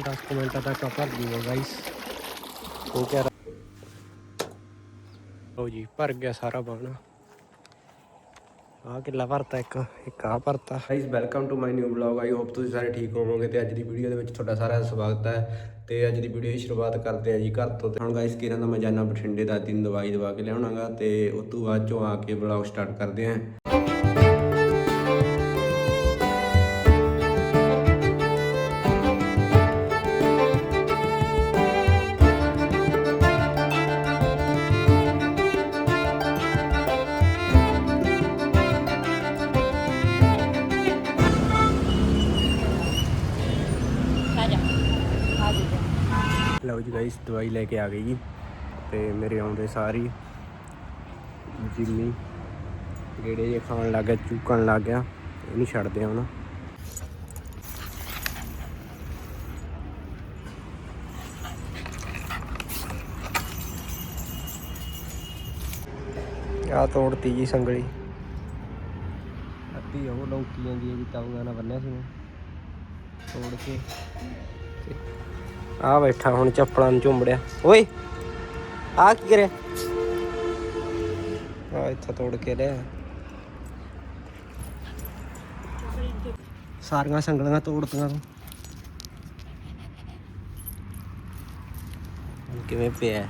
10 ਮਿੰਟਾਂ ਤੱਕ ਆ ਭਰ ਜੂਗਾ ਗਾਈਸ ਉਹ ਕਹਿ ਲਓ ਜੀ, ਭਰ ਗਿਆ ਸਾਰਾ ਪਾਣਾ ਆ ਕਿੱਲਾ ਭਰਤਾ ਇੱਕ ਇੱਕ ਆ ਭਰਤਾ। Guys welcome to my new blog I hope ਤੁਸੀਂ ਸਾਰੇ ਠੀਕ ਹੋਵੋਗੇ ਤੇ ਅੱਜ ਦੀ ਵੀਡੀਓ ਦੇ ਵਿੱਚ ਤੁਹਾਡਾ ਸਾਰਿਆਂ ਦਾ ਸਵਾਗਤ ਹੈ। ਤੇ ਅੱਜ ਦੀ ਵੀਡੀਓ ਦੀ ਸ਼ੁਰੂਆਤ ਕਰਦੇ ਆ ਜੀ ਘਰ ਤੋਂ। ਹੁਣ ਗਾਈਸ ਕਿਰਨ ਦਾ ਮੈਂ ਜਾਣਾ ਬਠਿੰਡੇ ਦਾ ਦਿਨ ਦਵਾਈ ਦਵਾ ਕੇ ਲਿਆਉਣਾਗਾ ਤੇ ਉਸ ਤੋਂ ਬਾਅਦ ਚੋਂ ਆ ਕੇ ਬਲੌਗ ਸਟਾਰਟ ਕਰਦੇ ਆ ਲਓ ਜੀ ਗਾਈਸ ਦਵਾਈ ਲੈ ਕੇ ਆ ਗਈ ਜੀ। ਤੇ ਮੇਰੇ ਆਉਂਦੇ ਸਾਰੀ। ਜਿੰਮੀ ਗੇੜੇ ਜੇ ਖਾਣ ਲੱਗ ਗਿਆ ਚੂਕਣ ਲੱਗ ਗਿਆ। ਇਹਨੂੰ ਛੱਡਦੇ ਆ ਹੁਣ। ਆ ਤੋੜਤੀ ਜੀ ਸੰਗਲੀ। ਅੱਧੀ ਉਹ ਲੌਕੀ ਜਾਂਦੀ ਹੈ ਜੀ ਤਾਉਂਗਾ ਨਾਲ ਬੰਨਿਆ ਸੀ ਤੋੜ ਕੇ ਆ ਬੈਠਾ ਹੁਣ ਚੱਪਲਾਂ ਨੂੰ ਝੁੰਬੜਿਆ। ਓਏ, ਆ ਕੀ ਕਰਿਆ? ਆ ਇੱਥੇ ਤੋੜ ਕੇ ਲਿਆ। ਸਾਰੀਆਂ ਸੰਗਲੀਆਂ ਤੋੜਤੀਆਂ ਤੂੰ। ਕਿਵੇਂ ਪਿਆ?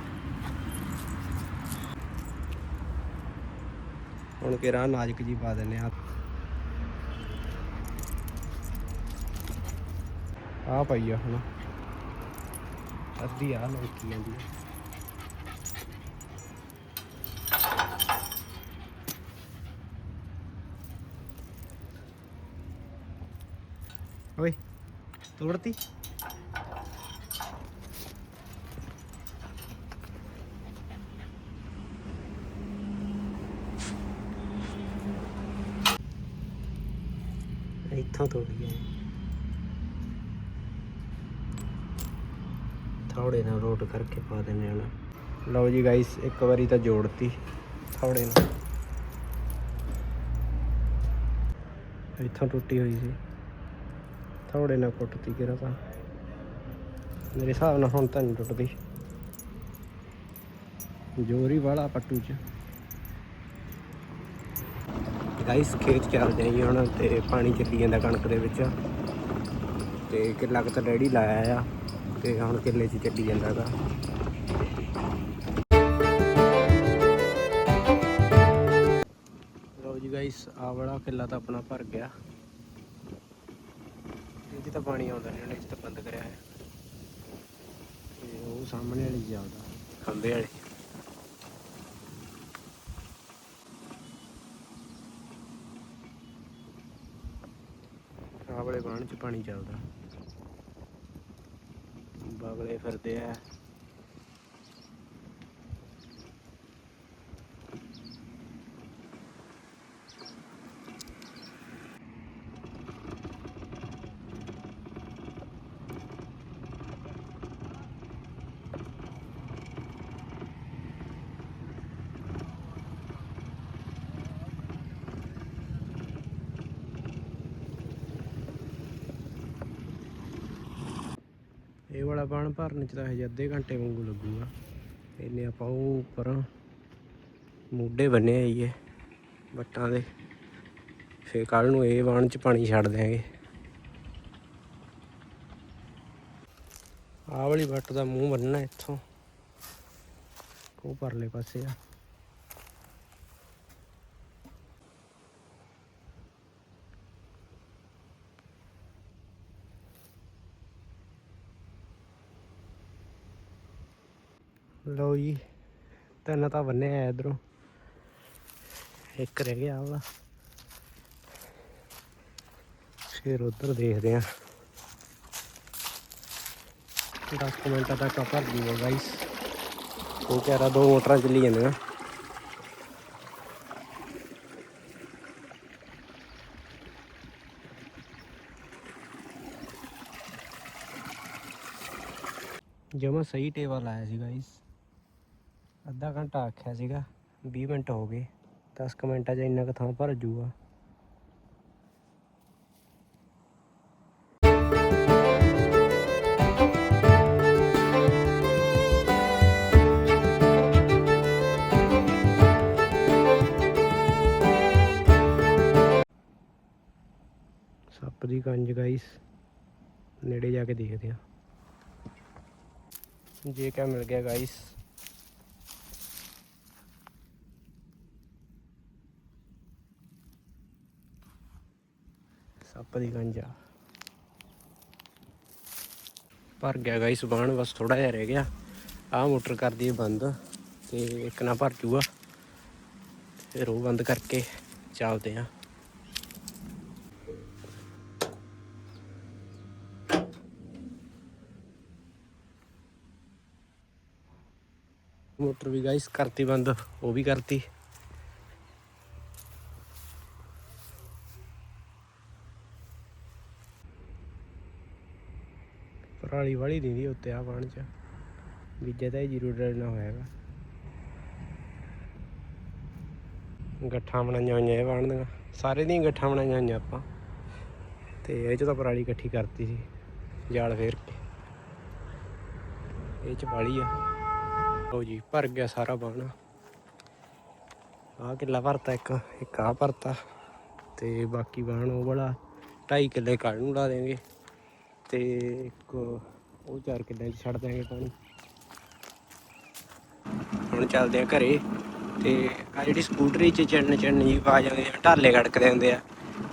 ਹੁਣ ਕਿਹੜਾ ਨਾਜ਼ੁਕ ਜੀ ਪਾ ਦਿੰਨੇ ਆ। ਆ ਪਈ ਆ ਹੁਣ। ਅੱਧੀ ਆ ਲੌਕੀ ਜਾਂਦੀ ਆ ਓਏ ਤੋੜਤੀ? ਇੱਥੋਂ ਤੋੜੀ ਆ ਥੌੜੇ ਨਾਲ ਰੋਟ ਕਰਕੇ ਪਾ ਦਿੰਨੇ ਹੁਣ ਲਓ ਜੀ ਗਾਈਸ ਇੱਕ ਵਾਰੀ ਤਾਂ ਜੋੜਤੀ ਥੌੜੇ ਨਾਲ। ਇੱਥੋਂ ਟੁੱਟੀ ਹੋਈ ਸੀ। ਥੋੜੇ ਨਾਲ ਕੁੱਟਤੀ ਕਿਰਾ ਤਾਂ। ਮੇਰੇ ਹਿਸਾਬ ਨਾਲ ਹੁਣ ਤਾਂ ਨਹੀਂ ਟੁੱਟਦੀ। ਜੋਰੀ ਵਾਲਾ ਪੱਟੂ ਚ। ਗਾਈਸ ਖੇਤ ਚੱਲਦੇ ਆਂ ਜੀ ਹੁਣ ਤੇ ਪਾਣੀ ਚੱਲੀ ਜਾਂਦਾ ਕਣਕ ਦੇ ਵਿੱਚ। ਤੇ ਕਿੱਲਾ ਕੁ ਤਾਂ ਡੈਡੀ ਲਾਇਆ ਆ। ਤੇ ਹੁਣ ਕਿੱਲੇ 'ਚ ਚੱਲੀ ਜਾਂਦਾ ਲਓ ਜੀ ਗਾਈਸ ਆ ਵਾਲਾ ਕਿੱਲਾ ਤਾਂ ਆਪਣਾ ਭਰ ਗਿਆ। ਇਹ ਤਾਂ ਪਾਣੀ ਆਉਂਦਾ ਨਹੀਂ ਇਹ ਤਾਂ ਬੰਦ ਕਰਿਆ ਹੈ ਤੇ ਉਹ ਸਾਹਮਣੇ ਵਾਲੀ ਜਾਂਦਾ ਖੰਬੇ ਵਾਲੇ। ਆਹ ਵਾਲੇ ਬਾਣ 'ਚ ਪਾਣੀ ਚੱਲਦਾ। ਬਗਲੇ ਫਿਰਦੇ ਆ। ਇਹ ਵਾਲਾ ਬਾਣ ਭਰਨ ਚ ਤਾਂ ਹਜੇ ਅੱਧੇ ਘੰਟੇ ਵਾਂਗੂ ਲੱਗੂਗਾ। ਇਹਨੇ ਆਪਾਂ ਉਹ ਉੱਪਰ ਮੋਢੇ ਬੰਨੇ ਆਈਏ ਵੱਟਾਂ ਦੇ। ਫੇਰ ਕੱਲ ਨੂੰ ਇਹ ਬਾਣ ਚ ਪਾਣੀ ਛੱਡ ਦਿਆਂਗੇ। ਆਹ ਵਾਲੀ ਵੱਟ ਦਾ ਮੂੰਹ ਬੰਨਣਾ ਇੱਥੋਂ। ਉਹ ਪਰਲੇ ਪਾਸੇ ਆ। ਲਓ ਜੀ, ਤਿੰਨ ਤਾਂ ਬੰਨੇ ਆ ਇਧਰੋਂ। ਇੱਕ ਰਹਿ ਗਿਆ ਵਾ ਫਿਰ ਉਧਰ ਦੇਖਦੇ ਆ 10 ਮਿੰਟਾਂ ਤੱਕ ਆ ਭਰ ਜੂਗਾ ਉਹ ਕਹਿ ਰਿਹਾ ਦੋ ਮੋਟਰਾਂ ਚੱਲੀ ਜਾਂਦੀਆਂ। ਜਮਾ ਸਹੀ ਟੇਬਲ ਆਇਆ ਸੀ ਗਾਈਸ ਅੱਧਾ ਘੰਟਾ ਆਖਿਆ ਸੀਗਾ 20 ਮਿੰਟ ਹੋ ਗਏ 10 ਮਿੰਟਾਂ 'ਚ ਇੰਨਾ ਕੁ ਥਾਂ ਭਰ ਜੂਗਾ ਸੱਪ ਦੀ ਕੰਜ ਗਾਈਸ ਨੇੜੇ ਜਾ ਕੇ ਦੇਖਦੇ ਆ ਜੇ ਕਾ ਮਿਲ ਗਿਆ ਗਾਈਸ ਦੀ ਕੰਜ ਭਰ ਗਿਆ ਗਾਈਸ ਬਾਣ ਬਸ ਥੋੜਾ ਜਿਹਾ ਰਹਿ ਗਿਆ। ਆਹ ਮੋਟਰ ਕਰ ਦਈਏ ਬੰਦ ਤੇ ਇੱਕ ਨਾ ਭਰ ਜੂਗਾ। ਫਿਰ ਉਹ ਬੰਦ ਕਰਕੇ ਚੱਲਦੇ ਆ ਮੋਟਰ ਵੀ ਗਾਈਸ ਕਰਤੀ ਬੰਦ, ਉਹ ਵੀ ਕਰਤੀ। ਪਰਾਲੀ ਵਾਲੀ ਦਿੰਦੀ ਉੱਤੇ ਆ ਪਾਣ ਚ। ਬੀਜੇ ਤਾਂ ਇਹ ਜ਼ੀਰੋ ਡਰਨਾ ਹੋਇਆਗਾ ਗੱਠਾਂ ਬਣਾਈਆਂ ਹੋਈਆਂ ਇਹ ਵਾਣ ਦੀਆਂ। ਸਾਰੇ ਦੀਆਂ ਗੱਠਾਂ ਬਣਾਈਆਂ ਹੋਈਆਂ ਆਪਾਂ। ਤੇ ਇਹ ਚ ਤਾਂ ਪਰਾਲੀ ਇਕੱਠੀ ਕਰਤੀ ਸੀ। ਜਾਲ ਫੇਰ ਕੇ। ਇਹ ਚ ਵਾਲੀ ਆ। ਲਓ ਜੀ, ਭਰ ਗਿਆ ਸਾਰਾ ਬਾਣਾ ਆਹ ਕਿੱਲਾ ਭਰਤਾ ਇੱਕ ਇੱਕ ਆ ਭਰਤਾ। ਤੇ ਬਾਕੀ ਬਾਣ ਉਹ ਵਾਲਾ 2.5 ਕਿੱਲੇ ਕੱਲ ਨੂੰ ਲਾ ਦੇਗੇ ਤੇ ਇੱਕ ਉਹ ਚਾਰ ਕਿੱਲਿਆਂ ਛੱਡ ਦਿਆਂਗੇ ਪਾਣੀ। ਹੁਣ ਚੱਲਦੇ ਆ ਘਰੇ ਤੇ ਆ ਜਿਹੜੀ ਸਕੂਟਰੀ 'ਚ ਚੜਨ ਚੜਨ ਜੀ ਪਾ ਜਾਂਦੇ ਆ ਢਾਲੇ ਖੜਕਦੇ ਹੁੰਦੇ ਆ,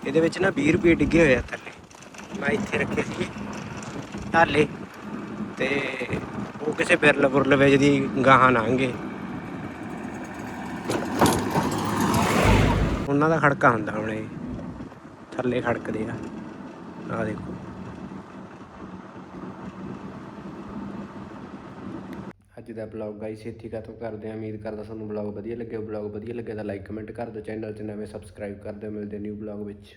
ਇਹਦੇ ਵਿੱਚ ਨਾ 20 ਰੁਪਏ ਡਿੱਗੇ ਹੋਏ ਆ ਥੱਲੇ। ਮੈਂ ਇੱਥੇ ਰੱਖੇ ਸੀ ਢਾਲੇ ਤੇ ਉਹ ਕਿਸੇ ਬਿਰਲ ਬੁਰਲ ਵਿੱਚ ਦੀ ਗਾਹਾਂ ਲੰਘੇ। ਉਹਨਾਂ ਦਾ ਖੜਕਾ ਹੁੰਦਾ ਹੁਣ ਇਹ। ਥੱਲੇ ਖੜਕਦੇ ਆ। ਆ ਦੇਖੋ। ਦਾ ਬਲੌਗ ਗਾਈਸ ਇੱਥੇ ਖਤਮ ਕਰਦੇ ਹਾਂ ਉਮੀਦ ਕਰਦਾ ਤੁਹਾਨੂੰ ਬਲੌਗ ਵਧੀਆ ਲੱਗਿਆ ਬਲੌਗ ਵਧੀਆ ਲੱਗਿਆ ਤਾਂ ਲਾਈਕ ਕਮੈਂਟ ਕਰ ਦਿਓ ਚੈਨਲ 'ਚ ਨਵੇਂ ਸਬਸਕ੍ਰਾਈਬ ਕਰ ਦਿਓ, ਮਿਲਦੇ ਨਿਊ ਬਲੌਗ ਵਿੱਚ।